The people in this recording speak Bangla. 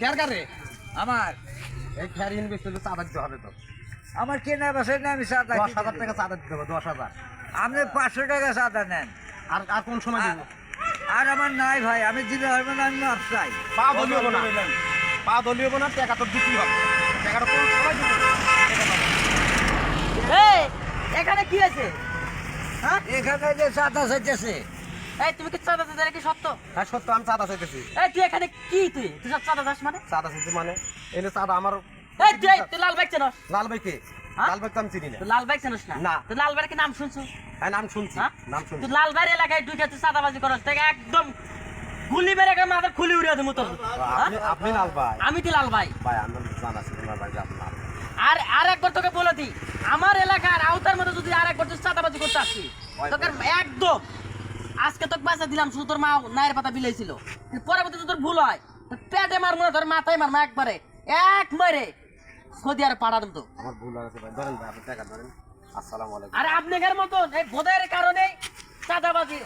খেয়ার কারে আমার। এই খেয়ার ইনভেস্ট চাঁদা দিতে হবে তো। আমার কেনা বছর না আমি চাঁদা দশ হাজার টাকা চাঁদা দিতে হবে দশ হাজার। আপনি পাঁচশো টাকা চাঁদা নেন। আর আর কোন সময় দেবো? আর আমার নাই ভাই আমি দিতে পারব না আমি মাপ চাই। পা দলীয় না। পা দলীয় না টাকা তো দিতেই হবে। টাকাটা কোন সময় এখানে কি আছে? হ্যাঁ? এখানে যে চাঁদা চাইতেছে। এই তুমি কি চাঁদা দিতে নাকি সত্য? হ্যাঁ সত্য আমি চাঁদা চাইতেছি। এই তুই এখানে কি তুই? তুই সব চাঁদা দাস মানে? চাঁদা চাইতে মানে? এনে চাঁদা আমার এই তুই তুই লাল বাইক চেনস। লাল ভাই কে? হ্যাঁ? লাল তো আমি চিনি না। লাল বাইক চেনস না? না। তুই লাল বাইকের নাম শুনছো? হ্যাঁ নাম শুনছি হ্যাঁ? নাম শুনছি। তুই লাল বাইরের এলাকায় দুইটা তুই চাঁদাবাজি করস থেকে একদম গুলি মেরে একটা মাথার খুলি উড়িয়ে দেবো তোর। আপনি আপনি লাল ভাই আমি তুই লাল ভাই ভাই আমি জানা ছিল না ভাই যে আপনি লাল ভাই। আর আর একবার তোকে বলে দিই আমার এলাকার আওতার মধ্যে যদি আর একবার তুই চাঁদাবাজি করতে আসছি তোকে একদম তোকে বাঁচা দিলাম শুধু তোর মা নায়ের পাতা বিলাইছিল পরবর্তীতে তোর ভুল হয় পেটে মার মনে তোর মাথায় মার মা একবারে। এক মারে সৌদি আর পাড়া দেব। তো আমার ভুল হয়েছে ভাই ধরেন ভাই আপনি টাকা ধরেন। আসসালামু আলাইকুম। আর আপনাদের মতন এই বোধের কারণে চাঁদাবাজি।